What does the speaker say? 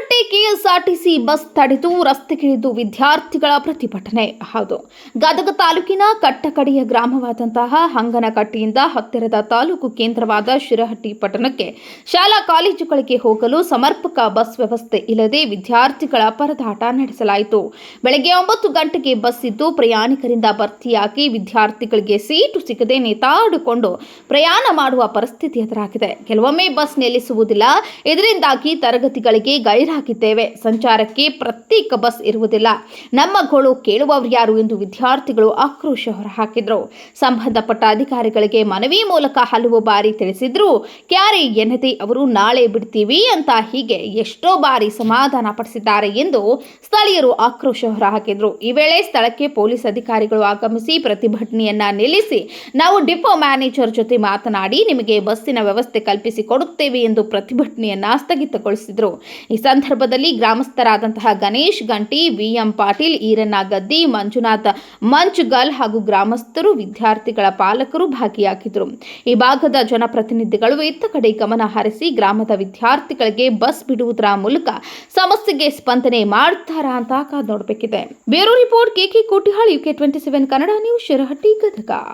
Shirahatti KSRTC bus ತಡೆದು ರಸ್ತೆಗಿಳಿದು ವಿದ್ಯಾರ್ಥಿಗಳ ಪ್ರತಿಭಟನೆ. ಹೌದು. ಗದಗ ತಾಲೂಕಿನ ಕಟ್ಟಕಡೆಯ ಗ್ರಾಮವಾದಂತಹ ಹಂಗನಕಟ್ಟಿಯಿಂದ ಹತ್ತಿರದ ತಾಲೂಕು ಕೇಂದ್ರವಾದ ಶಿರಹಟ್ಟಿ ಪಟ್ಟಣಕ್ಕೆ ಶಾಲಾ ಕಾಲೇಜುಗಳಿಗೆ ಹೋಗಲು ಸಮರ್ಪಕ ಬಸ್ ವ್ಯವಸ್ಥೆ ಇಲ್ಲದೆ ವಿದ್ಯಾರ್ಥಿಗಳ ಪರದಾಟ ನಡೆಸಲಾಯಿತು. ಬೆಳಗ್ಗೆ ಒಂಬತ್ತು ಗಂಟೆಗೆ ಬಸ್ ಇದ್ದು ಪ್ರಯಾಣಿಕರಿಂದ ಭರ್ತಿಯಾಗಿ ವಿದ್ಯಾರ್ಥಿಗಳಿಗೆ ಸೀಟು ಸಿಗದೆ ನೇತಾಡಿಕೊಂಡು ಪ್ರಯಾಣ ಮಾಡುವ ಪರಿಸ್ಥಿತಿ ಎದುರಾಗಿದೆ. ಕೆಲವೊಮ್ಮೆ ಬಸ್ ನಿಲ್ಲಿಸುವುದಿಲ್ಲ. ಇದರಿಂದಾಗಿ ತರಗತಿಗಳಿಗೆ ಗೈರಾಗಿದ್ದೇವೆ ಸಂಚಾರಕ್ಕೆ ಪ್ರತ್ಯೇಕ ಬಸ್ ಇರುವುದಿಲ್ಲ. ನಮ್ಮ ಗೋಳು ಕೇಳುವವರು ಯಾರು ಎಂದು ವಿದ್ಯಾರ್ಥಿಗಳು ಆಕ್ರೋಶ ಹೊರಹಾಕಿದ್ರು. ಸಂಬಂಧಪಟ್ಟ ಅಧಿಕಾರಿಗಳಿಗೆ ಮನವಿ ಮೂಲಕ ಹಲವು ಬಾರಿ ತಿಳಿಸಿದ್ರು. ಕ್ಯಾರೆ ಎನ್ನದೆ ಅವರು ನಾಳೆ ಬಿಡ್ತೀವಿ ಅಂತ ಹೀಗೆ ಎಷ್ಟೋ ಬಾರಿ ಸಮಾಧಾನ ಪಡಿಸಿದ್ದಾರೆ ಎಂದು ಸ್ಥಳೀಯರು ಆಕ್ರೋಶ ಹೊರಹಾಕಿದ್ರು. ಈ ವೇಳೆ ಸ್ಥಳಕ್ಕೆ ಪೊಲೀಸ್ ಅಧಿಕಾರಿಗಳು ಆಗಮಿಸಿ ಪ್ರತಿಭಟನೆಯನ್ನ ನಿಲ್ಲಿಸಿ ನಾವು ಡಿಪೋ ಮ್ಯಾನೇಜರ್ ಜೊತೆ ಮಾತನಾಡಿ ನಿಮಗೆ ಬಸ್ಸಿನ ವ್ಯವಸ್ಥೆ ಕಲ್ಪಿಸಿ ಕೊಡುತ್ತೇವೆ ಎಂದು ಪ್ರತಿಭಟನೆಯನ್ನ ಸ್ಥಗಿತಗೊಳಿಸಿದರು. ಈ ಸಂದರ್ಭದಲ್ಲಿ ಗ್ರಾಮಸ್ಥರಾದಂತಹ ಗಣೇಶ್ ಗಂಟಿ, ವಿಎಂ ಪಾಟೀಲ್, ಈರಣ್ಣ ಗದ್ದಿ, ಮಂಜುನಾಥ್ ಮಂಜುಗಲ್ ಹಾಗೂ ಗ್ರಾಮಸ್ಥರು, ವಿದ್ಯಾರ್ಥಿಗಳ ಪಾಲಕರು ಭಾಗಿಯಾಗಿದ್ದರು. ಈ ಭಾಗದ ಜನಪ್ರತಿನಿಧಿಗಳು ಇತ್ತ ಕಡೆ ಗಮನ ಹರಿಸಿ ಗ್ರಾಮದ ವಿದ್ಯಾರ್ಥಿಗಳಿಗೆ ಬಸ್ ಬಿಡುವುದರ ಮೂಲಕ ಸಮಸ್ಯೆಗೆ ಸ್ಪಂದನೆ ಮಾಡ್ತಾರಾ ಅಂತ ಕಾದ್ ನೋಡಬೇಕಿದೆ. Bureau report K K Kotihal, UK twenty seven Kannada news, Shirahatti, Gadag.